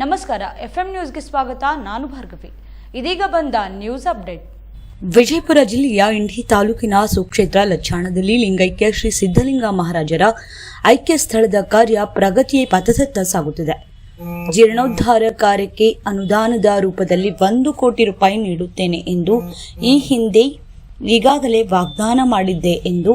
ನಮಸ್ಕಾರ, ಎಫ್ಎಂ ನ್ಯೂಸ್ಗೆ ಸ್ವಾಗತ, ನಾನು ಭಾರ್ಗವಿ. ಇದೀಗ ಬಂದ ನ್ಯೂಸ್ ಅಪ್ಡೇಟ್. ವಿಜಯಪುರ ಜಿಲ್ಲೆಯ ಇಂಡಿ ತಾಲೂಕಿನ ಸುಕ್ಷೇತ್ರ ಲಚ್ಚಾಣದಲ್ಲಿ ಲಿಂಗೈಕ್ಯ ಶ್ರೀ ಸಿದ್ದಲಿಂಗ ಮಹಾರಾಜರ ಐಕ್ಯ ಸ್ಥಳದ ಕಾರ್ಯ ಪ್ರಗತಿಯ ಪಥದತ್ತ ಸಾಗುತ್ತಿದೆ. ಜೀರ್ಣೋದ್ಧಾರ ಕಾರ್ಯಕ್ಕೆ ಅನುದಾನದ ರೂಪದಲ್ಲಿ ಒಂದು ಕೋಟಿ ರೂಪಾಯಿ ನೀಡುತ್ತೇನೆ ಎಂದು ಈ ಹಿಂದೆ ಈಗಾಗಲೇ ವಾಗ್ದಾನ ಮಾಡಿದ್ದೆ ಎಂದು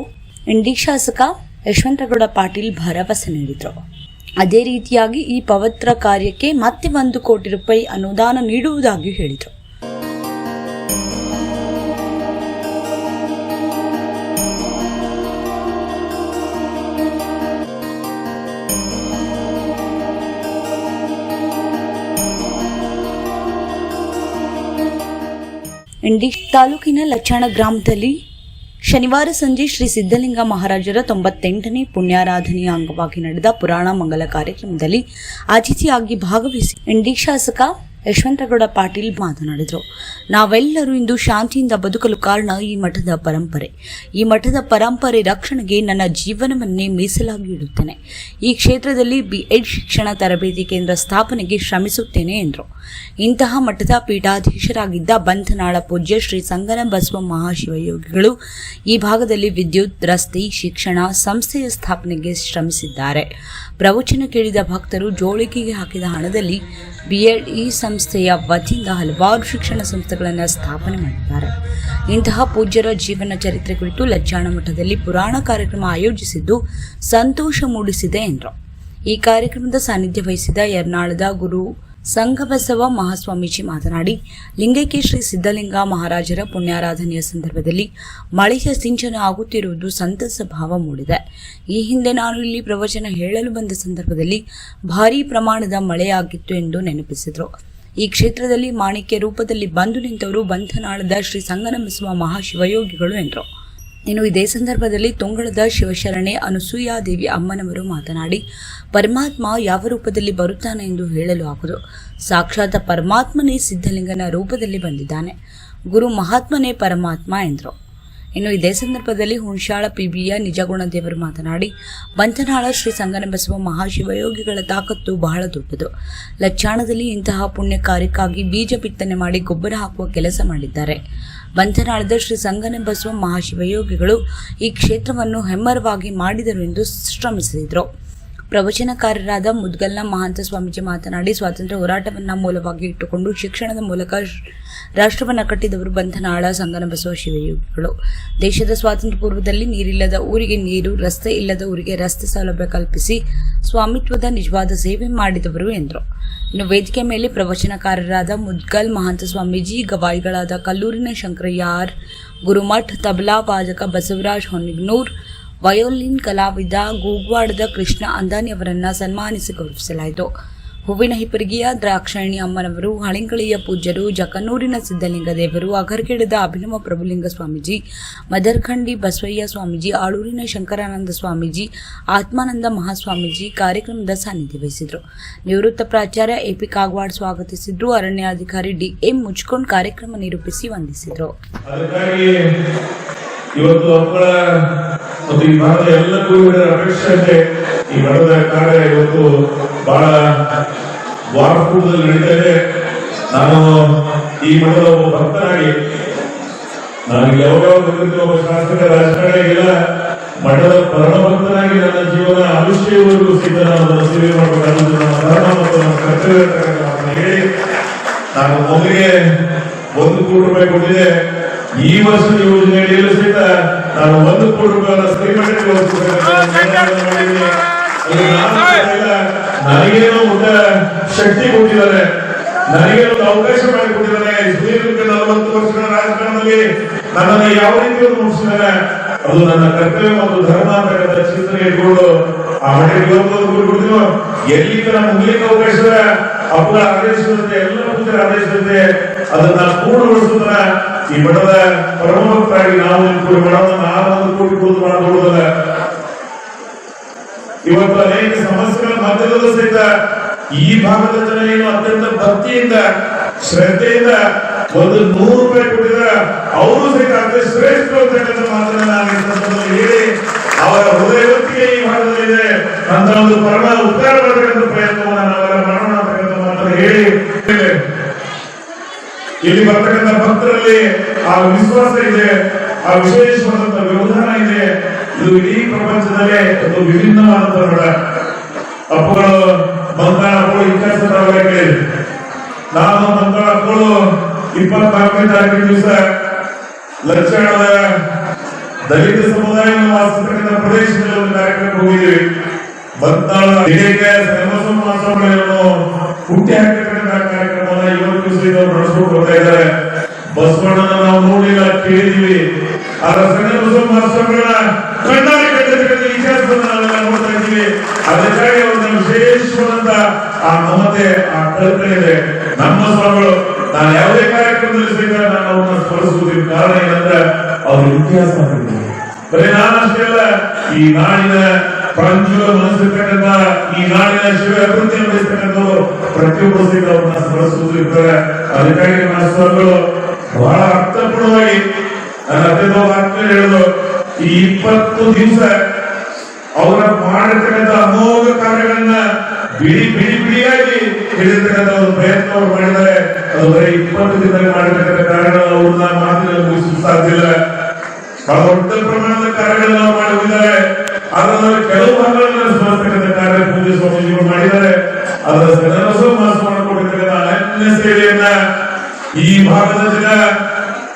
ಇಂಡಿ ಶಾಸಕ ಯಶವಂತಗೌಡ ಪಾಟೀಲ್ ಭರವಸೆ ನೀಡಿದರು. ಅದೇ ರೀತಿಯಾಗಿ ಈ ಪವಿತ್ರ ಕಾರ್ಯಕ್ಕೆ ಮತ್ತೆ ಒಂದು ಕೋಟಿ ರೂಪಾಯಿ ಅನುದಾನ ನೀಡುವುದಾಗಿಯೂ ಹೇಳಿದರು. ಇಂಡಿ ತಾಲೂಕಿನ ಲಕ್ಷಣ ಗ್ರಾಮದಲ್ಲಿ ಶನಿವಾರ ಸಂಜೆ ಶ್ರೀ ಸಿದ್ದಲಿಂಗ ಮಹಾರಾಜರ ತೊಂಬತ್ತೆಂಟನೇ ಪುಣ್ಯಾರಾಧನೆಯ ಅಂಗವಾಗಿ ನಡೆದ ಪುರಾಣ ಮಂಗಲ ಕಾರ್ಯಕ್ರಮದಲ್ಲಿ ಅತಿಥಿಯಾಗಿ ಭಾಗವಹಿಸಿ ಇಂಡಿ ಶಾಸಕ ಯಶವಂತಗೌಡ ಪಾಟೀಲ್ ಮಾತನಾಡಿದರು. ನಾವೆಲ್ಲರೂ ಇಂದು ಶಾಂತಿಯಿಂದ ಬದುಕಲು ಕಾರಣ ಈ ಮಠದ ಪರಂಪರೆ. ಈ ಮಠದ ಪರಂಪರೆ ರಕ್ಷಣೆಗೆ ನನ್ನ ಜೀವನವನ್ನೇ ಮೀಸಲಾಗಿ ಇಡುತ್ತೇನೆ. ಈ ಕ್ಷೇತ್ರದಲ್ಲಿ ಬಿಎಡ್ ಶಿಕ್ಷಣ ತರಬೇತಿ ಕೇಂದ್ರ ಸ್ಥಾಪನೆಗೆ ಶ್ರಮಿಸುತ್ತೇನೆ ಎಂದರು. ಇಂತಹ ಮಠದ ಪೀಠಾಧೀಶರಾಗಿದ್ದ ಬಂಧನಾಳ ಪೂಜ್ಯ ಶ್ರೀ ಸಂಗನ ಬಸವ ಮಹಾಶಿವಯೋಗಿಗಳು ಈ ಭಾಗದಲ್ಲಿ ವಿದ್ಯುತ್, ರಸ್ತೆ, ಶಿಕ್ಷಣ, ಸಂಸ್ಥೆಯ ಸ್ಥಾಪನೆಗೆ ಶ್ರಮಿಸಿದ್ದಾರೆ. ಪ್ರವಚನ ಕೇಳಿದ ಭಕ್ತರು ಜೋಳಿಗೆಗೆ ಹಾಕಿದ ಹಣದಲ್ಲಿ ಬಿಎಡ್ ಈ ಸಂಸ್ಥೆಯ ವತಿಯಿಂದ ಹಲವಾರು ಶಿಕ್ಷಣ ಸಂಸ್ಥೆಗಳನ್ನು ಸ್ಥಾಪನೆ ಮಾಡಿದ್ದಾರೆ. ಇಂತಹ ಪೂಜ್ಯರ ಜೀವನ ಚರಿತ್ರೆ ಕುರಿತು ಲಜ್ಜಾಣ ಮಠದಲ್ಲಿ ಪುರಾಣ ಕಾರ್ಯಕ್ರಮ ಆಯೋಜಿಸಿದ್ದು ಸಂತೋಷ ಮೂಡಿಸಿದೆ ಎಂದರು. ಈ ಕಾರ್ಯಕ್ರಮದ ಸಾನ್ನಿಧ್ಯ ವಹಿಸಿದ ಎರ್ನಾಳದ ಗುರು ಸಂಘಬಸವ ಮಹಾಸ್ವಾಮೀಜಿ ಮಾತನಾಡಿ ಲಿಂಗೈಕ್ಯ ಶ್ರೀ ಸಿದ್ದಲಿಂಗ ಮಹಾರಾಜರ ಪುಣ್ಯಾರಾಧನೆಯ ಸಂದರ್ಭದಲ್ಲಿ ಮಳೆಯ ಸಿಂಚನ ಆಗುತ್ತಿರುವುದು ಸಂತಸ ಭಾವ ಮೂಡಿದೆ. ಈ ಹಿಂದೆ ನಾನು ಇಲ್ಲಿ ಪ್ರವಚನ ಹೇಳಲು ಬಂದ ಸಂದರ್ಭದಲ್ಲಿ ಭಾರೀ ಪ್ರಮಾಣದ ಮಳೆಯಾಗಿತ್ತು ಎಂದು ನೆನಪಿಸಿದರು. ಈ ಕ್ಷೇತ್ರದಲ್ಲಿ ಮಾಣಿಕ್ಯ ರೂಪದಲ್ಲಿ ಬಂದು ನಿಂತವರು ಬಂಧನಾಳದ ಶ್ರೀ ಸಂಗನಮಿಸುವ ಮಹಾಶಿವಯೋಗಿಗಳು ಎಂದರು. ಇನ್ನು ಇದೇ ಸಂದರ್ಭದಲ್ಲಿ ತೊಂಗಳದ ಶಿವಶರಣೆ ಅನುಸೂಯಾದೇವಿ ಅಮ್ಮನವರು ಮಾತನಾಡಿ, ಪರಮಾತ್ಮ ಯಾವ ರೂಪದಲ್ಲಿ ಬರುತ್ತಾನೆ ಎಂದು ಹೇಳಲು ಆಗದು. ಸಾಕ್ಷಾತ್ ಪರಮಾತ್ಮನೇ ಸಿದ್ಧಲಿಂಗನ ರೂಪದಲ್ಲಿ ಬಂದಿದ್ದಾನೆ. ಗುರು ಮಹಾತ್ಮನೇ ಪರಮಾತ್ಮ ಎಂದರು. ಇನ್ನು ಇದೇ ಸಂದರ್ಭದಲ್ಲಿ ಹುಣಶಾಳ ಪಿಬಿಯ ನಿಜಗುಣ ದೇವರು ಮಾತನಾಡಿ, ಬಂತನಾಳ ಶ್ರೀ ಸಂಗನಬಸವ ಮಹಾಶಿವಯೋಗಿಗಳ ತಾಕತ್ತು ಬಹಳ ದೊಡ್ಡದು. ಲಚ್ಚಾಣದಲ್ಲಿ ಇಂತಹ ಪುಣ್ಯ ಕಾರ್ಯಕ್ಕಾಗಿ ಬೀಜ ಬಿತ್ತನೆ ಮಾಡಿ ಗೊಬ್ಬರ ಹಾಕುವ ಕೆಲಸ ಮಾಡಿದ್ದಾರೆ. ಬಂತನಾಳದ ಶ್ರೀ ಸಂಗನಬಸವ ಮಹಾಶಿವಯೋಗಿಗಳು ಈ ಕ್ಷೇತ್ರವನ್ನು ಹೆಮ್ಮರವಾಗಿ ಮಾಡಿದರು ಎಂದು ಶ್ರಮಿಸಿದರು. ಪ್ರವಚನಕಾರರಾದ ಮುದ್ಗಲ್ನ ಮಹಾಂತ ಸ್ವಾಮೀಜಿ ಮಾತನಾಡಿ, ಸ್ವಾತಂತ್ರ್ಯ ಹೋರಾಟವನ್ನು ಮೂಲವಾಗಿ ಇಟ್ಟುಕೊಂಡು ಶಿಕ್ಷಣದ ಮೂಲಕ ರಾಷ್ಟ್ರವನ್ನು ಕಟ್ಟಿದವರು ಬಂಧನಾಳ ಸಂಗನ ಬಸವ ಶಿವಯೋಗಿಗಳು. ದೇಶದ ಸ್ವಾತಂತ್ರ್ಯ ಪೂರ್ವದಲ್ಲಿ ನೀರಿಲ್ಲದ ಊರಿಗೆ ನೀರು, ರಸ್ತೆ ಇಲ್ಲದ ಊರಿಗೆ ರಸ್ತೆ ಸೌಲಭ್ಯ ಕಲ್ಪಿಸಿ ಸ್ವಾಮಿತ್ವದ ನಿಜವಾದ ಸೇವೆ ಮಾಡಿದವರು ಎಂದರು. ಇನ್ನು ವೇದಿಕೆ ಮೇಲೆ ಪ್ರವಚನಕಾರರಾದ ಮುದ್ಗಲ್ ಮಹಾಂತ ಸ್ವಾಮೀಜಿ, ಗವಾಯಿಗಳಾದ ಕಲ್ಲೂರಿನ ಶಂಕರಯ್ಯಾರ್ ಗುರುಮಠ್ ತಬಲಾ ವಾದಕ ಬಸವರಾಜ್ ಹೊನ್ನಿಗ್ನೂರ್ ವಯೋಲಿನ್ ಕಲಾವಿದ ಗೂಗ್ವಾಡದ ಕೃಷ್ಣ ಅಂದಾನಿ ಅವರನ್ನು ಸನ್ಮಾನಿಸಿ ಗೌರವಿಸಲಾಯಿತು. ಹೂವಿನ ಹಿಪ್ಪರಿಗೆಯ ದ್ರಾಕ್ಷಾಯಣಿ ಅಮ್ಮನವರು, ಹಳಿಂಗಳಿಯ ಪೂಜ್ಯರು, ಜಕನೂರಿನ ಸಿದ್ದಲಿಂಗ ದೇವರು ಅಗರ್ಗೆಡದ ಅಭಿನವ ಪ್ರಭುಲಿಂಗ ಸ್ವಾಮೀಜಿ ಮದರ್ಖಂಡಿ ಬಸವಯ್ಯ ಸ್ವಾಮೀಜಿ, ಆಳೂರಿನ ಶಂಕರಾನಂದ ಸ್ವಾಮೀಜಿ, ಆತ್ಮಾನಂದ ಮಹಾಸ್ವಾಮೀಜಿ ಕಾರ್ಯಕ್ರಮದ ಸಾನ್ನಿಧ್ಯ ವಹಿಸಿದರು. ನಿವೃತ್ತ ಪ್ರಾಚಾರ್ಯ ಎಪಿ ಕಾಗ್ವಾಡ್ ಸ್ವಾಗತಿಸಿದ್ರು. ಅರಣ್ಯಾಧಿಕಾರಿ ಡಿ ಎಂ ಮುಚ್ಕೊಂಡ್ ಕಾರ್ಯಕ್ರಮ ನಿರೂಪಿಸಿ ವಂದಿಸಿದರು. ಇವತ್ತು ಮಕ್ಕಳ ಮತ್ತು ಈ ಭಾಗದ ಎಲ್ಲ ಗುರುಗಳ ಅಪೇಕ್ಷೆ ಈ ಮಠದ ಕಾರ್ಯ ಇವತ್ತು ಬಹಳ ವಾರಪೂರ್ವದಲ್ಲಿ ನಡೀತಾ ಇದೆ. ನಾನು ಈ ಮಠದ ಒಬ್ಬ ಭಕ್ತನಾಗಿ ನನಗೆ ಯಾವಾಗ ಒಬ್ಬ ಶಾಸಕ ರಾಜಕಾರಣಿಯಾಗಿಲ್ಲ ಮಠದ ಪರಮ ಭಕ್ತನಾಗಿ ನನ್ನ ಜೀವನ ಅನುಷ್ಠೆಯವರೆಗೂ ಸಹಿತ ನಾನು ಸೇವೆ ಮಾಡಬೇಕಾದ ನನ್ನ ಧರ್ಮ ಮತ್ತು ನಮ್ಮ ಕರ್ತವ್ಯ ಹೇಳಿ, ನಾನು ಮೊದಲಿಗೆ ಒಂದು ಕೋಟಿ ರೂಪಾಯಿ ಕೊಟ್ಟಿದೆ ಈ ವರ್ಷ ಯೋಜನೆಯಲ್ಲಿ ಸಹಿತ ನಾನು ಒಂದು ಕೋಟಿ ರೂಪಾಯಿ ಶ್ರೀಮಠಕ್ಕೆ ನನಗೇನು ಊಟ ಶಕ್ತಿ ಕೊಟ್ಟಿದ್ದಾರೆ. ನನಗೆ ಒಂದು ಅವಕಾಶ ಮಾಡಿಕೊಟ್ಟಿದ್ದಾರೆ ಸುದೀರ್ಘ ನಲವತ್ತು ವರ್ಷಗಳ ರಾಜಕಾರಣದಲ್ಲಿ ನನ್ನನ್ನು ಯಾವ ರೀತಿ ಮುಗಿಸಿದ್ದಾರೆ ಅದು ನನ್ನ ಕರ್ತವ್ಯ ಮತ್ತು ಧರ್ಮ ಅಂತಕ್ಕಂಥ ಚಿಂತನೆ ಇಟ್ಕೊಂಡು ಆ ಮಠಕ್ಕೆ ಎಲ್ಲಿ ನಾನು ಮುಗಿಲಿಕ್ಕೆ ಅವಕಾಶ ಹಬ್ಬಗಳ ಆದೇಶದಂತೆ ಎಲ್ಲ ಮುಂದೆ ಆದೇಶದಂತೆ ಅದನ್ನ ಪೂರ್ಣಗೊಳಿಸುತ್ತ ಈ ಮಠದ ಪರಮಭಕ್ತಾಗಿ ನಾವು ನಿಂತ್ಕೊಂಡು ಮಠವನ್ನು ಆ ಒಂದು ಕೋಟಿ ಕೊಡುವುದು ಮಾಡಿಕೊಳ್ಳುವುದಲ್ಲ ಇವತ್ತು ಅನೇಕ ಸಮಸ್ಯೆಗಳ ಮಧ್ಯದಲ್ಲೂ ಸಹಿತ ಈ ಭಾಗದ ಜನ ಏನು ಅತ್ಯಂತ ಭಕ್ತಿಯಿಂದ, ಶ್ರದ್ಧೆಯಿಂದ ಒಂದು ನೂರು ರೂಪಾಯಿ ಕೊಟ್ಟಿದ್ರ ಅವರು ಸಹಿತ ಅತಿ ಶ್ರೇಷ್ಠ ಮಾತನ್ನ ಹೇಳಿ ಅವರ ಹೃದಯವತ್ತಿಗೆ ಈ ಭಾಗದಲ್ಲಿದೆ. ಅಂತ ಒಂದು ಪರಮ ಉದ್ಧಾರ ಮಾಡಬೇಕಂತ ಪ್ರಯತ್ನವನ್ನು ನಾವೆಲ್ಲ ಮಾಡೋಣ ಅಂತಕ್ಕಂಥ ಮಾತನ್ನ ಇಲ್ಲಿ ಬರ್ತಕ್ಕಂಥ ಭಕ್ತರಲ್ಲಿ ಆ ವಿಶ್ವಾಸ ಇದೆ, ಆ ವಿಶೇಷವಾದಂತ ವ್ಯವಧಾನ ಇದೆ. ಇದು ಇಡೀ ಪ್ರಪಂಚದಲ್ಲೇ ಒಂದು ವಿಭಿನ್ನವಾದಂತ ಮಠ ಅಪ್ಪಗಳು, ಬಂಗಾಳ ಅಪ್ಪಗಳು ಇತಿಹಾಸ ಕೇಳಿದೆ ನಾನು ಬಂಗಾಳ ಅಪ್ಪಗಳು ಇಪ್ಪತ್ನಾಲ್ಕನೇ ತಾರೀಕಿನ ದಿವಸ ಲಕ್ಷಣದ ದಲಿತ ಸಮುದಾಯವನ್ನು ವಾಸಿಸತಕ್ಕಂಥ ಪ್ರದೇಶದಲ್ಲಿ ಒಂದು ಕಾರ್ಯಕ್ರಮಕ್ಕೆ ಹೋಗಿದ್ದೀವಿ. ಬಂಗಾಳ ಹುಟ್ಟಿ ಹಾಕಿರ್ತಕ್ಕಂಥ ಕಾರ್ಯಕ್ರಮವನ್ನ ಇವತ್ತು ದಿವಸ ಇದನ್ನು ನಡೆಸ್ಕೊಂಡು ಬರ್ತಾ ಇದ್ದಾರೆ. ಬಸವಣ್ಣನ ನಾವು ನೋಡಿಲ್ಲ, ಕೇಳಿದೀವಿ. ಆದ್ರೆ ಸಣ್ಣ ಬಸವ ಮಾಸ್ವಾಮಿಗಳ ಕಣ್ಣಾರೆ ಕಟ್ಟಿರ್ತಕ್ಕಂಥ ಇತಿಹಾಸವನ್ನು ನಾವೆಲ್ಲ ನೋಡ್ತಾ ಇದ್ದೀವಿ. ಅದಕ್ಕಾಗಿ ಅವ್ರನ್ನ ವಿಶೇಷವಾದಂತ ಆ ಮಮತೆ, ಆ ಕಲ್ಪನೆ ಇದೆ. ನಮ್ಮ ಸ್ವಾಮಿಗಳು, ನಾನು ಯಾವುದೇ ಕಾರ್ಯಕ್ರಮದಲ್ಲಿ ಸಹಿತ ನಾನು ಅವ್ರನ್ನ ಸ್ಮರಿಸುವುದಕ್ಕೆ ಕಾರಣ ಏನಂದ್ರೆ, ಅವ್ರ ಇತಿಹಾಸ ಬರೀ ನಾನಷ್ಟೇ ಅಲ್ಲ, ಈ ನಾಡಿನ ಪ್ರಾಂಶುಲ ಮನಸ್ಸಿರ್ತಕ್ಕಂಥ ಈ ನಾಡಿನ ಶಿವ ಅಭಿವೃದ್ಧಿ ಬಯಸ್ತಕ್ಕಂಥವ್ರು ಪ್ರತಿಯೊಬ್ಬರು ಸಹಿತ ಅವ್ರನ್ನ ಸ್ಮರಿಸುವುದು ಇರ್ತಾರೆ ಅದಕ್ಕಾಗಿ ನಮ್ಮ ಸ್ವಾಮಿಗಳು ಬಹಳ ಅರ್ಥಪೂರ್ಣವಾಗಿ ನನ್ನ ಅತ್ಯಂತ ಆತ್ಮೀಯ ಹೇಳುದು, ಈ ಇಪ್ಪತ್ತು ದಿವಸ ಅವರ ಮಾಡಿರ್ತಕ್ಕಂಥ ಅಮೋಘ ಕಾರ್ಯಗಳನ್ನ ಬಿಡಿ ಬಿಡಿ ಬಿಡಿಯಾಗಿ ಹೇಳಿರ್ತಕ್ಕಂಥ ಒಂದು ಪ್ರಯತ್ನ ಅವ್ರು ಮಾಡಿದ್ದಾರೆ. ಅದು ಬರೀ ಇಪ್ಪತ್ತು ದಿನದಲ್ಲಿ ಮಾಡಿರ್ತಕ್ಕಂಥ ಕಾರ್ಯಗಳು ಅವ್ರನ್ನ ಮಾತಿನಲ್ಲಿ ಮುಗಿಸಲು ಸಾಧ್ಯ ಇಲ್ಲ. ಬಹಳ ದೊಡ್ಡ ಪ್ರಮಾಣದ ಕಾರ್ಯಗಳನ್ನ ಅವ್ರು ಮಾಡಿ ಹೋಗಿದ್ದಾರೆ ಅದರಲ್ಲಿ ಕೆಲವು ಭಾಗಗಳನ್ನ ಸ್ಮರಿಸ್ತಕ್ಕಂಥ ಕಾರ್ಯ ಪೂಜೆ ಸ್ವಾಮೀಜಿಗಳು ಮಾಡಿದ್ದಾರೆ. ಅದರ ಜನರಸು ಮನಸ್ಸು ಮಾಡಿಕೊಂಡಿರ್ತಕ್ಕಂಥ ಸೇವೆಯನ್ನ ಈ ಭಾಗದ ಜನ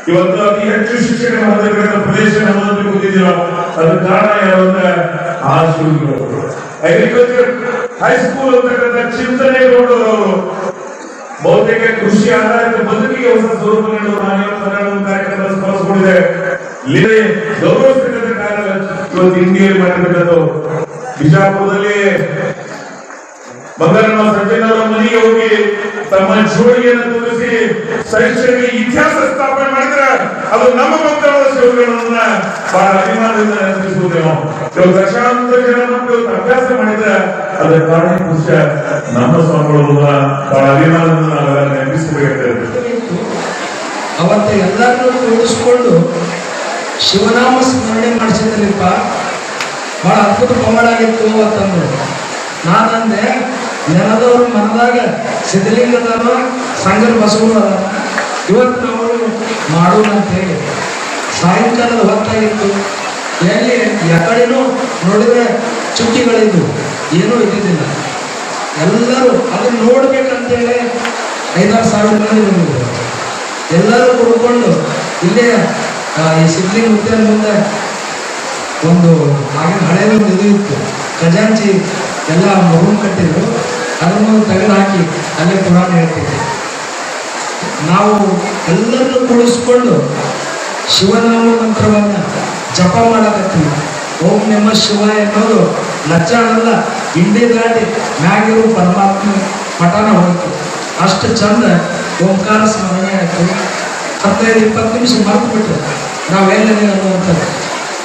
ಇವತ್ತು ಅತಿ ಹೆಚ್ಚು ಶಿಕ್ಷಕರ ಹೊಂದಿರತಕ್ಕಂಥ ಪ್ರದೇಶ ಕೂತಿದ್ದೀವಿ ಅದಕ್ಕೆ ಕಾರಣ ಏನು ಆ ಶಿವಗಳು ಅಗ್ರಿಕಲ್ಚರ್ ಹೈಸ್ಕೂಲ್ ಅಂತಕ್ಕಂಥ ಚಿಂತನೆ ಅವರು. ಬಹುತೇಕ ಕೃಷಿ ಆಧಾರಿತ ಬದುಕಿಗೆ ಹೊಸ ಸ್ವರೂಪ ನೀಡುವ ಕಾರ್ಯಕ್ರಮ ಸ್ಮರಿಸಿಕೊಂಡಿದೆ ಗೌರವಿಸ್ತಕ್ಕಂಥ ಇವತ್ತು ಇಂಡಿಯಲ್ಲಿ ಮಾಡಿರ್ತಕ್ಕಂಥದ್ದು ಬಿಜಾಪುರದಲ್ಲಿ ಬಂಗಾರಮ್ಮ ಸಜ್ಜನರ ಮನೆಗೆ ಹೋಗಿ ತಮ್ಮ ಜೋಡಿಯನ್ನು ತೋರಿಸಿ ಶೈಕ್ಷಣಿಕ ಇತಿಹಾಸ ಸ್ಥಾಪನೆ ಮಾಡಿದ್ರೆ ಅದು ನಮ್ಮ ಮಕ್ಕಳ ಶಿವಗಳನ್ನ ಬಹಳ ಅಭಿಮಾನದಿಂದ ನೆನಪಿಸುವುದು ನಾವು ಲಕ್ಷಾಂತರ ಜನ ಮಕ್ಕಳು ಅಭ್ಯಾಸ ಮಾಡಿದ್ರೆ ಅದರ ಕಾರಣ ಪುರುಷ ನಮ್ಮ ಸ್ವಾಮಿಗಳು ಬಹಳ ಅಭಿಮಾನದಿಂದ ನಾವೆಲ್ಲ ನೆನಪಿಸಬೇಕಾಗ್ತದೆ ಅವತ್ತು ಎಲ್ಲರನ್ನೂ ಕೂಡಿಸ್ಕೊಂಡು ಶಿವನಾಮ ಸ್ಮರಣೆ ಮಾಡಿಸಿದ್ರಿಪ್ಪ ಬಹಳ ಅದ್ಭುತ ಪವಾಡ ಆಗಿತ್ತು ಅಂತಂದ್ರು. ನಾನಂದೆ ನೆನದವ್ರ ಮನದಾಗ ಸಿದ್ಧಲಿಂಗದವ ಸಂಗರ ಬಸವರು ಅದ ಇವತ್ತು ನಾವು ಮಾಡೋಣ ಅಂತ ಹೇಳಿ ಸಾಯಂಕಾಲದ ಹೊತ್ತಾಗಿತ್ತು. ಎಲ್ಲಿ ಎಕಡೆನೂ ನೋಡಿದ್ರೆ ಚುಕ್ಕಿಗಳಿದ್ವು. ಏನೂ ಇದ್ದಿದ್ದಿಲ್ಲ. ಎಲ್ಲರೂ ಅದನ್ನ ನೋಡ್ಬೇಕಂತೇಳಿ ಐದಾರು ಸಾವಿರ ಮಂದಿ ಬಂದಿದ್ರು. ಎಲ್ಲರೂ ಕುಡ್ಕೊಂಡು ಇಲ್ಲೇ ಈ ಸಿಬ್ಲಿಂಗ್ ಉದ್ಯಾನ ಮುಂದೆ ಒಂದು ಆಗಿನ ಒಂದು ಇದು ಇತ್ತು. ಖಜಾಂಚಿ ಎಲ್ಲ ರೂಮ್ ಕಟ್ಟಿದ್ರು. ಅದನ್ನು ತೆಗೆದು ಹಾಕಿ ಅಲ್ಲೇ ಪುರಾಣ ಹೇಳ್ತಿದ್ದೆ. ನಾವು ಎಲ್ಲರನ್ನು ಕೂಡಿಸ್ಕೊಂಡು ಶಿವನಾಮ ಮಂತ್ರವನ್ನ ಜಪ ಮಾಡಕತ್ತೀವಿ. ಓಂ ನಮ ಶಿವ ಎನ್ನೋದು ಲಚ್ಚಾಣಲ್ಲ ಹಿಂದೆ ದಾಟಿ ಮ್ಯಾಗಿರೋ ಪರಮಾತ್ಮ ಪಠನ ಹೋಯ್ತು. ಅಷ್ಟು ಚಂದ ಓಂಕಾರ ಸ್ಮರಣೆ ಆಯ್ತು ಹದಿನೈದು, ಇಪ್ಪತ್ತು ನಿಮಿಷ ಮರೆತು ನಾವೆಲ್ಲಿದೆ ಅನ್ನುವಂಥದ್ದು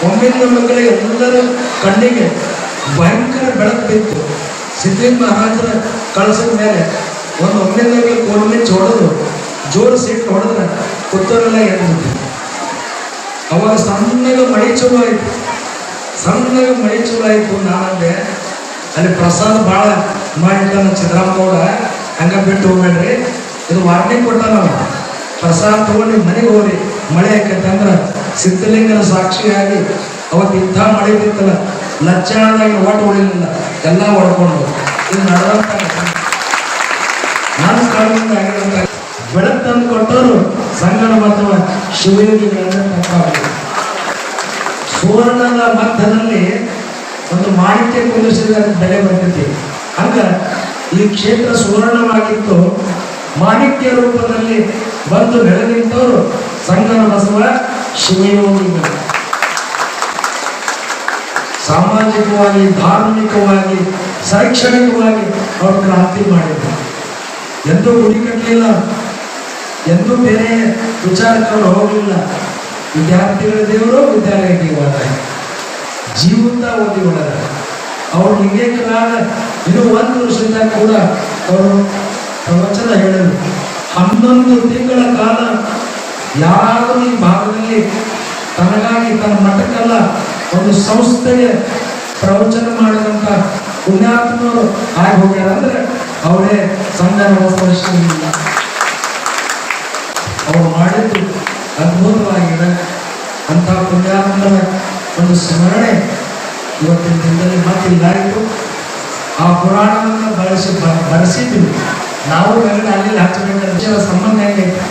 ಒಮ್ಮಿಂದ ಮಕ್ಕಳಿಗೆ ಎಲ್ಲರ ಕಣ್ಣಿಗೆ ಭಯಂಕರ ಬೆಳಕು ಬಿತ್ತು. ಸಿದ್ಧಲಿಂಗ ಮಹಾರಾಜರ ಕಳಸದ ಮೇಲೆ ಒಂದು ಒಮ್ಮಿಂದಾಗಲಿ ಕೋಲ್ಮೆಚ್ಚಿ ಹೊಡೆದು ಜೋರು ಸೀಟ್ ಹೊಡೆದ್ರೆ ಕುತ್ತರೆಲ್ಲ ಎದ್ದು ಅವಾಗ ಸಣ್ಣಗೆ ಮಳೆ ಚಲೋ ಆಯಿತು. ಸಣ್ಣಗೆ ಮಳೆ ಚಲೋ ಆಯಿತು ನಾನಂದೆ ಅಲ್ಲಿ ಪ್ರಸಾದ ಭಾಳ ಮಾಡಿದ್ದಾನ ಸಿದ್ದರಾಮಗೌಡ ಹಂಗ ಬಿಟ್ಟು ಹೋಗ್ಬೇಡ್ರಿ, ಇದು ವಾರ್ನಿಂಗ್ ಕೊಟ್ಟ ನಾವು. ಪ್ರಸಾದ ತಗೊಂಡು ಮನೆಗೆ ಹೋಗ್ರಿ ಮಳೆ ಯಾಕಂತಂದ್ರೆ ಸಿದ್ಧಲಿಂಗನ ಸಾಕ್ಷಿಯಾಗಿ ಅವತ್ತು ಇಂಥ ಮಳೆ ಬಿತ್ತಲ್ಲ ಲಕ್ಷಣದಾಗ ಒಟ್ಟು ಉಳಿಲಿಲ್ಲ, ಎಲ್ಲ ಹೊಡ್ಕೊಂಡು ಇದು ನಾನು ಸ್ಥಳದಿಂದ ಬೆಳಕು ತಂದು ಕೊಟ್ಟವರು ಸಂಗಣ ಅಥವಾ ಶಿವಯೋಗಿಗಳನ್ನು ಸುವರ್ಣದ ಮಧ್ಯದಲ್ಲಿ ಒಂದು ಮಾಹಿತಿ ಕುಂದಿಸಿದ ಬೆಲೆ ಬರ್ತೈತಿ ಹಂಗ ಈ ಕ್ಷೇತ್ರ ಸುವರ್ಣವಾಗಿತ್ತು. ಮಾಣಿಕ್ಯ ರೂಪದಲ್ಲಿ ಬಂದು ನಿಂತವರು ಸಂಗನ ಬಸವ ಶಿವಯೋಗಿಗಳು ಸಾಮಾಜಿಕವಾಗಿ, ಧಾರ್ಮಿಕವಾಗಿ, ಶೈಕ್ಷಣಿಕವಾಗಿ ಅವರು ಕ್ರಾಂತಿ ಮಾಡಿದ್ದಾರೆ ಎಂದೂ ಗುಡಿ ಕಟ್ಟಲಿಲ್ಲ ಎಂದೂ ಬೇರೆ ವಿಚಾರಕ್ಕೆ ಹೋಗಲಿಲ್ಲ. ವಿದ್ಯಾರ್ಥಿಗಳ ದೇವರು ವಿದ್ಯಾಲಯಕ್ಕೆ ದೇವರ ಜೀವಂತ ಓದಿ ಹೋದಾಗ ಅವರು ಲಿಂಗೇಕರಾದ ಇನ್ನೂ ಒಂದು ವರ್ಷದಿಂದ ಕೂಡ ಅವರು ಪ್ರವಚನ ಹೇಳಲು ಹನ್ನೊಂದು ತಿಂಗಳ ಕಾಲ ಯಾರು ಈ ಭಾಗದಲ್ಲಿ ತನಗಾಗಿ ತನ್ನ ಮಠಕ್ಕೆಲ್ಲ, ಒಂದು ಸಂಸ್ಥೆಗೆ ಪ್ರವಚನ ಮಾಡಿದಂಥ ಪುಣ್ಯಾತ್ಮರು ಆಗಿ ಹೋಗ್ಯಾರ ಅಂದ್ರೆ ಅವರೇ ಸಂಘ ಅವರು ಮಾಡಿದ್ದು ಅದ್ಭುತವಾಗಿದೆ. ಅಂತ ಪುಣ್ಯಾತ್ಮರ ಒಂದು ಸ್ಮರಣೆ ಇವತ್ತಿನ ದಿನದಲ್ಲಿ ಮತ್ತಿಲ್ಲಾಯಿತು. ಆ ಪುರಾಣವನ್ನು ಬಳಸಿ ಬಳಸಿದ್ದು ನಾವು ಬೆಲ್ಲ ಅಲ್ಲಿ ಹಚ್ಚಬೇಕಂತ ಸಂಬಂಧ ಹೆಂಗೈತೆ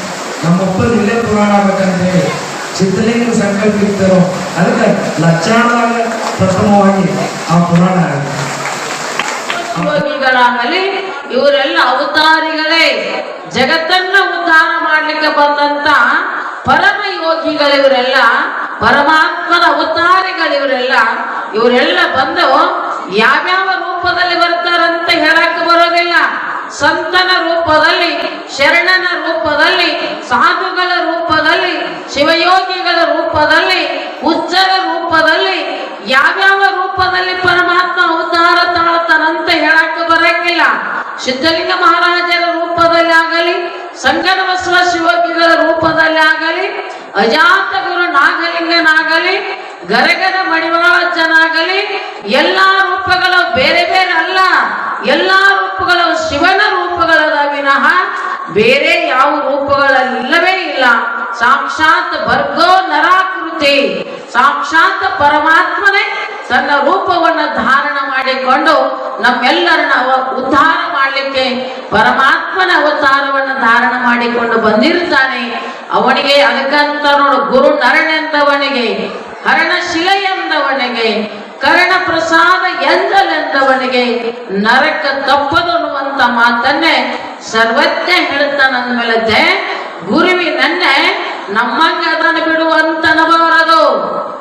ನಮ್ಮಪ್ಪನ ಇಲ್ಲೇ ಪುರಾಣ ಆಗ್ಬೇಕಂತೇಳಿ ಸಿದ್ಧಲಿಂಗ ಸಂಕಲ್ಪ ಇತ್ತರೋ, ಅದಕ್ಕೆ ಲಕ್ಷಾಣದಾಗ ಪ್ರಥಮವಾಗಿ ಆ ಪುರಾಣ ಆಗುತ್ತೆ. ಇವರೆಲ್ಲ ಅವತಾರಿಗಳೇ. ಜಗತ್ತನ್ನ ಉದ್ಧಾರ ಮಾಡ್ಲಿಕ್ಕೆ ಬಂದಂತ ಪರಮ ಯೋಗಿಗಳಿವರೆಲ್ಲ ಪರಮಾತ್ಮನ ಅವತಾರಿಗಳಿವರೆಲ್ಲ ಇವರೆಲ್ಲ ಬಂದು ಯಾವ್ಯಾವ ರೂಪದಲ್ಲಿ ಬರ್ತಾರಂತ ಹೇಳಕ್ ಬರೋದಿಲ್ಲ. ಸಂತನ ರೂಪದಲ್ಲಿ, ಶರಣನ ರೂಪದಲ್ಲಿ, ಸಾಧುಗಳ ರೂಪದಲ್ಲಿ, ಶಿವಯೋಗಿಗಳ ರೂಪದಲ್ಲಿ ಉಜ್ಜರ ರೂಪದಲ್ಲಿ, ಯಾವ್ಯಾವ ರೂಪದಲ್ಲಿ ಪರಮಾತ್ಮ ಅವತಾರ ತಾಳ್ತಾನಂತ ಹೇಳಕ್ಕೆ ಬರಕ್ಕಿಲ್ಲ ಸಿದ್ಧಲಿಂಗ ಮಹಾರಾಜರ ರೂಪದಲ್ಲಿ ಆಗಲಿ ಸಂಗನ ಬಸವ ಶಿವೋಗಿಗಳ ರೂಪದಲ್ಲಿ ಆಗಲಿ ಅಜಾತ ಗುರು ನಾಗಲಿಂಗನಾಗಲಿ ಗರಗನ ಆಗಲಿ ಎಲ್ಲಾ ರೂಪಗಳು ಬೇರೆ ಬೇರೆ ಅಲ್ಲ, ಎಲ್ಲಾ ರೂಪಗಳು ಶಿವನ ರೂಪಗಳದ ವಿನಃ ಬೇರೆ ಯಾವ ರೂಪಗಳಲ್ಲವೇ ಇಲ್ಲ. ಸಾಕ್ಷಾತ್ ಭರ್ಗೋ ನರಾಕೃತಿ, ಸಾಕ್ಷಾತ್ ಪರಮಾತ್ಮನೇ ತನ್ನ ರೂಪವನ್ನು ಧಾರಣ ಮಾಡಿಕೊಂಡು ನಮ್ಮೆಲ್ಲರನ್ನ ಉದ್ಧಾರ ಮಾಡಲಿಕ್ಕೆ ಪರಮಾತ್ಮನ ಅವತಾರವನ್ನು ಧಾರಣ ಮಾಡಿಕೊಂಡು ಬಂದಿರ್ತಾನೆ. ಅವನಿಗೆ ಅದಕ್ಕಂತ ನೋಡು ಗುರು ನರನೆಂದವನಿಗೆ ಹರಣ ಶಿಲೆ ಕರಣ ಪ್ರಸಾದ ಎಂದಲೆಂದವನಿಗೆ ನರಕ ತಪ್ಪದು ಅನ್ನುವಂತ ಮಾತನ್ನೇ ಸರ್ವಜ್ಞ ಹೇಳ್ತಾನಂದ್ಮೇಲೆ ಗುರುವಿನನ್ನೇ ನಮ್ಮಂಗ ಅದನ್ನು ಬಿಡುವಂತನಬಾರದು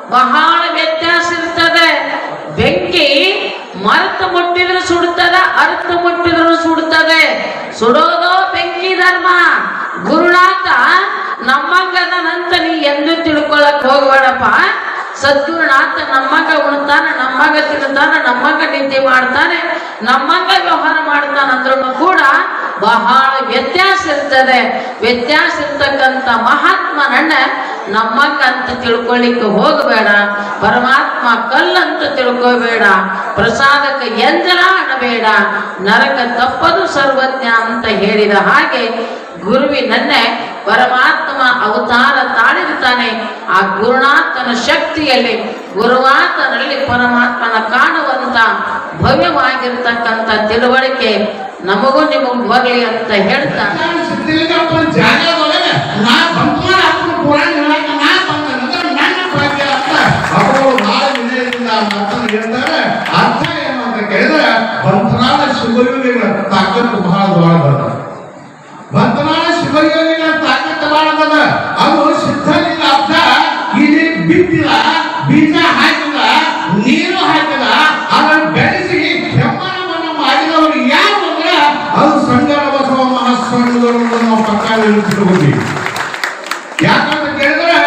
ಬಹಳ ವ್ಯತ್ಯಾಸ ಇರ್ತದೆ. ಬೆಂಕಿ ಮರತ ಮುಟ್ಟಿದ್ರು ಸುಡ್ತದೆ ಅರ್ಥ ಮುಟ್ಟಿದ್ರು ಸುಡ್ತದೆ. ಸುಡೋದು ಬೆಂಕಿ ಧರ್ಮ. ಗುರುನಾಥ ನಮ್ಮಂಗದನಂತ ನೀ ಎಂದು ತಿಳ್ಕೊಳಕ್ ಹೋಗ್ಬೇಡಪ್ಪ. ಸದ್ಗುರುನಾಥ ನಮ್ಮಂಗ ಉಣ್ತಾನೆ, ನಮ್ಮಂಗ ತಿಂತಾನೆ ನಮ್ಮಂಗ ನಿದ್ದೆ ಮಾಡ್ತಾನೆ, ನಮ್ಮಂಗ ವ್ಯವಹಾರ ಮಾಡ್ತಾನ ಅಂದ್ರೂ ಕೂಡ ಬಹಳ ವ್ಯತ್ಯಾಸ ಇರ್ತದೆ. ವ್ಯತ್ಯಾಸ ಇರ್ತಕ್ಕಂಥ ಮಹಾತ್ಮನನ್ನ ನಮ್ಮಂಗ ಅಂತ ತಿಳ್ಕೊಳ್ಳಿಕ್ಕೆ ಹೋಗಬೇಡ. ಪರಮಾತ್ಮ ಕಲ್ಲಂತ ತಿಳ್ಕೋಬೇಡ. ಪ್ರಸಾದಕ್ಕೆ ಎಂಜಲ ಅನ್ನಬೇಡ ನರಕ ತಪ್ಪದು ಸರ್ವಜ್ಞ ಅಂತ ಹೇಳಿದ ಹಾಗೆ ಗುರುವಿನನ್ನೇ ಪರಮಾತ್ಮ ಅವತಾರ ತಾಳಿರ್ತಾನೆ ಆ ಗುರುನಾಥನ ಶಕ್ತಿಯಲ್ಲಿ ಗುರುನಾಥನಲ್ಲಿ ಪರಮಾತ್ಮನ ಕಾಣುವಂತ ಭವ್ಯವಾಗಿರ್ತಕ್ಕಂಥ ತಿಳುವಳಿಕೆ ನಮಗೂ ನಿಮಗೂ ಬರಲಿ ಅಂತ ಹೇಳ್ತಾ. ಅರ್ಥ ಏನು ಅಂತ ಕೇಳಿದ್ರೆ ಬಂಧನಾದ ಶಿವಯೋಗಿಗಳ ತಾಕತ್ತು ಬಹಳ ದೊಡ್ಡದ ಬಂಧನಾದ ಶಿವಯೋಗಿಗಳ ತಾಕತ್ತು ಬಹಳದ ಅದು ಸಿದ್ಧಲಿಂಗ ಅರ್ಥ ಇಲ್ಲಿ ಬಿತ್ತಿಲ್ಲ ಬೀಜ ಹಾಕಿಲ್ಲ ನೀರು ಹಾಕಿಲ್ಲ ಅದನ್ನು ಬೆಳೆಸಿ ಹೆಮ್ಮನವನ್ನು ಮಾಡಿದವರು ಯಾರು ಅಂದ್ರೆ ಅದು ಸಂಗಮ ಬಸವ ಮನಸ್ಸಂಗಗಳು ನಾವು ಪಕ್ಕ ತಿಳ್ಕೊಂಡ್ವಿ ಯಾಕಂತ ಕೇಳಿದ್ರೆ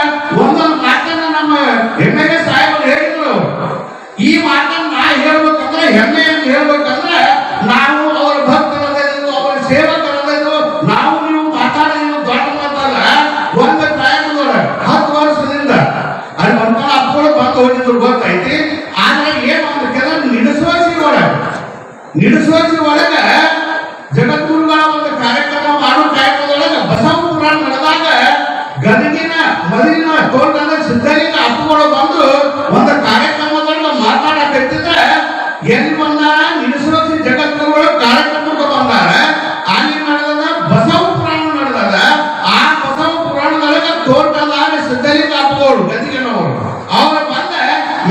ಒಂದೊಂದು ಮಾತನ್ನ ನಮ್ಮ ಹೆಮ್ಮೆಗೆ ಸಾಹೇಬರು ಹೇಳಿದ್ರು ಈ ಮಾತನ್ನ ನಾ ಹೇಳ್ಬೇಕಂದ್ರೆ ಹೆಮ್ಮೆಯನ್ನು ಹೇಳ್ಬೇಕಂದ್ರೆ ನಾವು ಅವರ ಭಕ್ತರದ್ದು ಅವರ ಸೇವಕರದ್ದು ನಾವು ನೀವು ಮಾತಾಡಿದ ದೊಡ್ಡ ಮಾತಲ್ಲ ಒಂದು ಟೈಮ್ದೊಳ ಹತ್ತು ವರ್ಷದಿಂದ ಅಲ್ಲಿ ಬಂದ ಅಪ್ಪಗಳು ಬಂದು ಹೋಗಿದ್ರು ಗೊತ್ತೈತಿ ಆದ್ರೆ ಏನು ಅಂತ ಕೇಳಿದ್ರೆ ನಿಡಿಸೋಸಿ ಒಳಗೆ ನಿಡಿಸೋಸಿ ಒಳಗೆ ಜಗದ್ಗುರುಗಳ ಒಂದು ಕಾರ್ಯಕ್ರಮ ಮಾಡೋ ಟೈಮ್ದೊಳಗೆ ಬಸವ ಪುರಾಣ ನಡೆದಾಗ ಗದಗಿನ ಮೊದಲಿನ ತೋಟದ ಸಿದ್ಧಲಿಂಗ ಅಪ್ಪಗಳು ಬಂದು ಒಂದು ಕಾರ್ಯಕ್ರಮದೊಳಗೆ ಮಾತಾಡಕತ್ತಿದ್ರೆ ಎಲ್ಲಿ ಬಂದಾರ ನಿಡಿಸೋಸಿ ಜಗದ್ಗುರುಗಳು ಕಾರ್ಯಕ್ರಮಕ್ಕೆ ಬಂದಾರ ಅಲ್ಲಿ ನಡೆದ ಬಸವ ಪುರಾಣ ನಡೆದದ ಆ ಬಸವ ಪುರಾಣದೊಳಗೆ ತೋಟದ ಸಿದ್ಧಲಿಂಗ ಅಪ್ಪಗಳು ಗದಗಿನವರು ಅವ್ರು ಬಂದ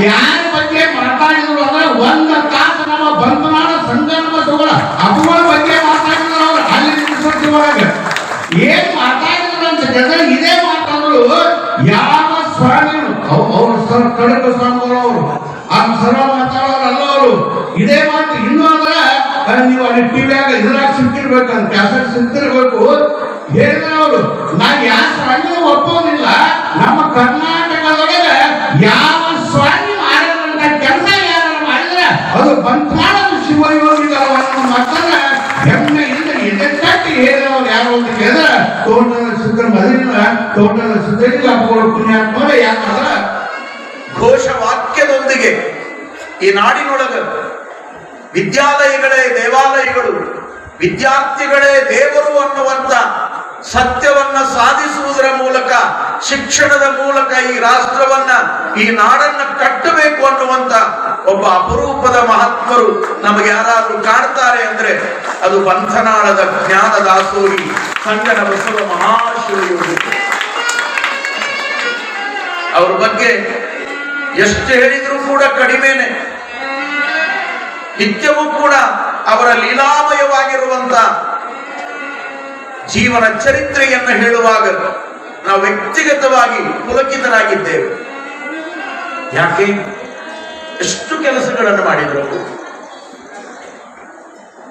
ಯಾರ ಬಗ್ಗೆ ಮಾತಾಡಿದ್ರು ಅಂದ್ರೆ ಒಂದು ತಾಸು ನಮ್ಮ ಬಂಧನಾಡ ಸಂಗಮ ಬಸವಗಳ ಬಗ್ಗೆ ಮಾತಾಡಿದ್ರು ಅವ್ರು. ಅಲ್ಲಿ ನಿಡಿಸೋಸಿ ಒಳಗೆ ಏನ್ ಮಾತಾಡಿದ್ರು ಅಂತ ಕೇಳಿದ್ರೆ ಇದೇ ಮಾತಾದ್ರು ಯಾವ ಸ್ವಾಮಿಗಳು ಅವ್ರ ಸರ್ ಕಡಕ ಸ್ವಾಮಿಗಳು ಅವರು. ಆ ಸರ ಮಾತಾಡೋರು ಅಲ್ಲ ಅವರು. ಇದೇ ಮಾತು. ಇನ್ನು ಅಂದ್ರೆ ನೀವು ಅಲ್ಲಿ ಟಿವಿಯಾಗ ಇದ್ರಾಗ ಸಿಕ್ಕಿರ್ಬೇಕಂತ ಕ್ಯಾಸೆಟ್ ಸಿಕ್ಕಿರ್ಬೇಕು. ಹೇಳಿದ್ರೆ ಅವರು. ನಾ ಯಾವ ಸಣ್ಣ ಒಪ್ಪೋದಿಲ್ಲ. ನಮ್ಮ ಕರ್ನಾಟಕದೊಳಗೆ ಯಾವ ತೋಟದ ಸಿದ್ಧಲಿಂಗ ಅಪ್ಪಗಳು ಯಾಕಂದ್ರ ಘೋಷವಾಕ್ಯದೊಂದಿಗೆ ಈ ನಾಡಿನೊಳಗ ವಿದ್ಯಾಲಯಗಳೇ ದೇವಾಲಯಗಳು, ವಿದ್ಯಾರ್ಥಿಗಳೇ ದೇವರು ಅನ್ನುವಂತ ಸತ್ಯವನ್ನ ಸಾಧಿಸುವುದರ ಮೂಲಕ, ಶಿಕ್ಷಣದ ಮೂಲಕ ಈ ರಾಷ್ಟ್ರವನ್ನ, ಈ ನಾಡನ್ನ ಕಟ್ಟಬೇಕು ಅನ್ನುವಂತ ಒಬ್ಬ ಅಪರೂಪದ ಮಹಾತ್ಮರು ನಮಗೆ ಯಾರಾದ್ರೂ ಕಾಣ್ತಾರೆ ಅಂದ್ರೆ ಅದು ಬಂಧನಾಳದ ಜ್ಞಾನ ದಾಸೋಹಿ ಸಂಗನ ಬಸವ ಮಹಾಶಿವಯೋಗಿ. ಅವ್ರ ಬಗ್ಗೆ ಎಷ್ಟು ಹೇಳಿದ್ರು ಕೂಡ ಕಡಿಮೆನೆ. ನಿತ್ಯವೂ ಕೂಡ ಅವರ ಲೀಲಾಮಯವಾಗಿರುವಂತ ಜೀವನ ಚರಿತ್ರೆಯನ್ನು ಹೇಳುವಾಗ ನಾವು ವ್ಯಕ್ತಿಗತವಾಗಿ ಪುಲಕಿತರಾಗಿದ್ದೇವೆ. ಯಾಕೆ? ಎಷ್ಟು ಕೆಲಸಗಳನ್ನು ಮಾಡಿದ್ರು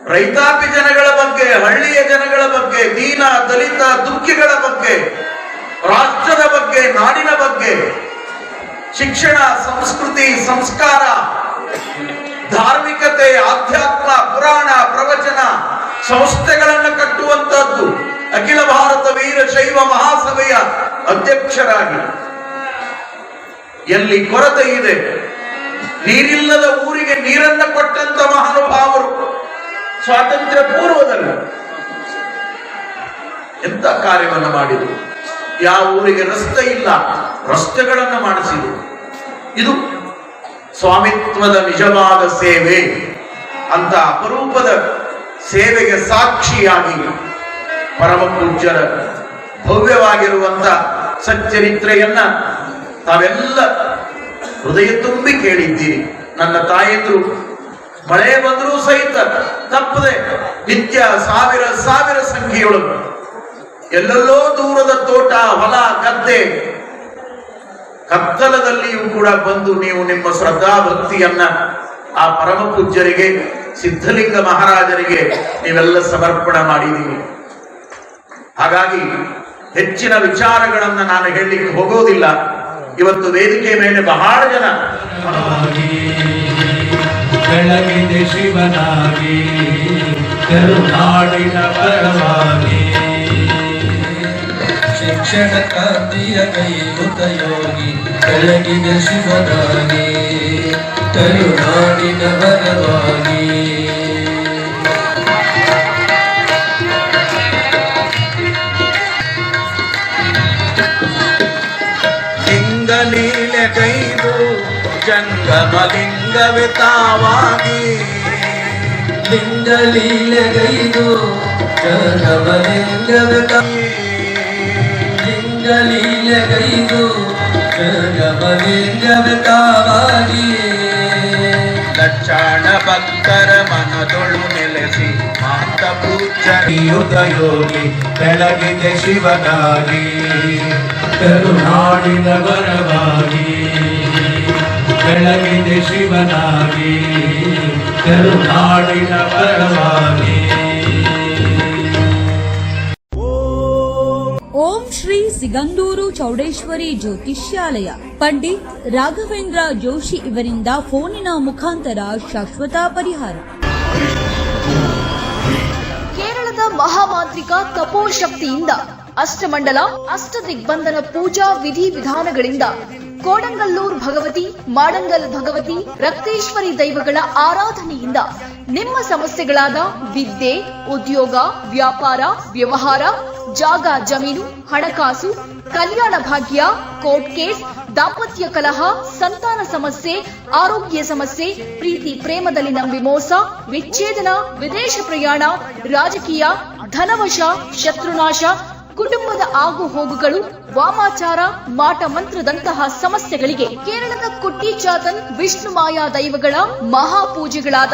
ರೈತಾಪಿ ಜನಗಳ ಬಗ್ಗೆ, ಹಳ್ಳಿಯ ಜನಗಳ ಬಗ್ಗೆ, ದೀನ, ದಲಿತ ದುಃಖಿಗಳ ಬಗ್ಗೆ ರಾಷ್ಟ್ರದ ಬಗ್ಗೆ, ನಾಡಿನ ಬಗ್ಗೆ, ಶಿಕ್ಷಣ, ಸಂಸ್ಕೃತಿ, ಸಂಸ್ಕಾರ, ಧಾರ್ಮಿಕತೆ, ಆಧ್ಯಾತ್ಮ, ಪುರಾಣ, ಪ್ರವಚನ, ಸಂಸ್ಥೆಗಳನ್ನು ಕಟ್ಟುವಂತದ್ದು ಅಖಿಲ ಭಾರತ ವೀರ ಶೈವ ಮಹಾಸಭೆಯ ಅಧ್ಯಕ್ಷರಾಗಿ. ಎಲ್ಲಿ ಕೊರತೆ ಇದೆ, ನೀರಿಲ್ಲದ ಊರಿಗೆ ನೀರನ್ನು ಕೊಟ್ಟಂತ ಮಹಾನುಭಾವರು, ಸ್ವಾತಂತ್ರ್ಯ ಪೂರ್ವದಲ್ಲಿ ಎಂತ ಕಾರ್ಯವನ್ನು ಮಾಡಿದರು? ಯಾವ ಊರಿಗೆ ರಸ್ತೆ ಇಲ್ಲ. ರಸ್ತೆಗಳನ್ನು ಮಾಡಿಸಿದರು ಇದು ಸ್ವಾಮಿತ್ವದ ನಿಜವಾದ ಸೇವೆ ಅಂತ ಅಪರೂಪದ ಸೇವೆಗೆ ಸಾಕ್ಷಿಯಾಗಿ ಪರಮ ಪೂಜ್ಯರ ಭವ್ಯವಾಗಿರುವಂತ ಸಚ್ಚರಿತ್ರೆಯನ್ನ ತಾವೆಲ್ಲ ಹೃದಯ ತುಂಬಿ ಕೇಳಿದ್ದೀರಿ. ನನ್ನ ತಾಯಂದ್ರು ಮಳೆ ಬಂದರೂ ಸಹಿತ ತಪ್ಪದೆ ನಿತ್ಯ ಸಾವಿರ ಸಾವಿರ ಸಂಖ್ಯೆಯೊಳಗೆ ಎಲ್ಲೆಲ್ಲೋ ದೂರದ ತೋಟ, ಹೊಲ, ಗದ್ದೆ. ಕತ್ತಲದಲ್ಲಿಯೂ ಕೂಡ ಬಂದು ನೀವು ನಿಮ್ಮ ಶ್ರದ್ಧಾ ಭಕ್ತಿಯನ್ನ ಆ ಪರಮ ಪೂಜ್ಯರಿಗೆ ಸಿದ್ಧಲಿಂಗ ಮಹಾರಾಜರಿಗೆ ನೀವೆಲ್ಲ ಸಮರ್ಪಣೆ ಮಾಡಿದ್ದೀರಿ. ಹಾಗಾಗಿ ಹೆಚ್ಚಿನ ವಿಚಾರಗಳನ್ನ ನಾನು ಹೇಳಲಿಕ್ಕೆ ಹೋಗೋದಿಲ್ಲ. ಇವತ್ತು ವೇದಿಕೆ ಮೇಲೆ ಬಹಳ ಜನ. ಬೆಳಗಿದೆ ಶಿವನಾಗಿ, ಕರುನಾಡಿನ ಪರವಾಗಿ. ಶಿಕ್ಷಣ ಕ್ರಾಂತಿಯ ಕೈಯುತ ಯೋಗಿ ಬೆಳಗಿದೆ ಶಿವನಾಗಿ ಕರುನಾಡಿನ ಪರವಾಗಿ ಲಿಂಗಲೀಲೆ ಕೈದು ಜಂಗಮಲಿಂಗವೇ ತಾವಾಗಿ. ಲಿಂಗಲೀಲೆಗೈದು ಜಗಮಲಿಂಗವೇ ತಾವಾಗಿ ಲಿಂಗಲೀಲೆಗೈದು ಜಗಮಲಿಂಗವೇ ತಾವಾಗಿ ಲಕ್ಷಣ ಭಕ್ತರ ಮನದೊಳು ನೆಲೆಸಿ ಮಾತ ಪೂಜಯುತ ಯೋಗಿ ಬೆಳಗಿದೆ ಶಿವನಾಗಿ. ಕರುನಾಡಿನ ವರವಾಗಿ ಬೆಳಗಿದೆ ಶಿವನಾಗಿ. ಕರುನಾಡಿನ ವರವಾಗಿ ಸಿಗಂದೂರು ಚೌಡೇಶ್ವರಿ ಜ್ಯೋತಿಷ್ಯಾಲಯ. ಪಂಡಿತ್ ರಾಘವೇಂದ್ರ ಜೋಶಿ ಇವರಿಂದ ಫೋನಿನ ಮುಖಾಂತರ ಶಾಶ್ವತ ಪರಿಹಾರ. ಕೇರಳದ ಮಹಾಮಾಂತ್ರಿಕ ತಪೋಶಕ್ತಿಯಿಂದ ಅಷ್ಟಮಂಡಲ ಅಷ್ಟ ದಿಗ್ಬಂಧನ ಪೂಜಾ ವಿಧಿ ವಿಧಾನಗಳಿಂದ ಕೋಡಂಗಲ್ಲೂರ್ ಭಗವತಿ, ಮಾಡಂಗಲ್ ಭಗವತಿ, ರಕ್ತೇಶ್ವರಿ ದೈವಗಳ ಆರಾಧನೆಯಿಂದ ನಿಮ್ಮ ಸಮಸ್ಯೆಗಳಾದ ವಿದ್ಯೆ, ಉದ್ಯೋಗ, ವ್ಯಾಪಾರ, ವ್ಯವಹಾರ ಜಾಗ ಜಮೀನು, ಹಣಕಾಸು, ಕಲ್ಯಾಣ ಭಾಗ್ಯ, ಕೋರ್ಟ್ ಕೇಸ್, ದಾಂಪತ್ಯ ಕಲಹ, ಸಂತಾನ ಸಮಸ್ಯೆ, ಆರೋಗ್ಯ ಸಮಸ್ಯೆ, ಪ್ರೀತಿ ಪ್ರೇಮದಲ್ಲಿ ನಂಬಿ ಮೋಸ, ವಿಚ್ಛೇದನ, ವಿದೇಶ ಪ್ರಯಾಣ, ರಾಜಕೀಯ, ಧನವಶ, ಶತ್ರುನಾಶ, ಕುಟುಂಬದ ಆಗು ಹೋಗುಗಳು, ವಾಮಾಚಾರ, ಮಾಟ ಮಂತ್ರದಂತಹ ಸಮಸ್ಯೆಗಳಿಗೆ ಕೇರಳದ ಕುಟ್ಟಿ ಚಾತನ್ ವಿಷ್ಣು ಮಾಯಾ ದೈವಗಳ ಮಹಾಪೂಜೆಗಳಾದ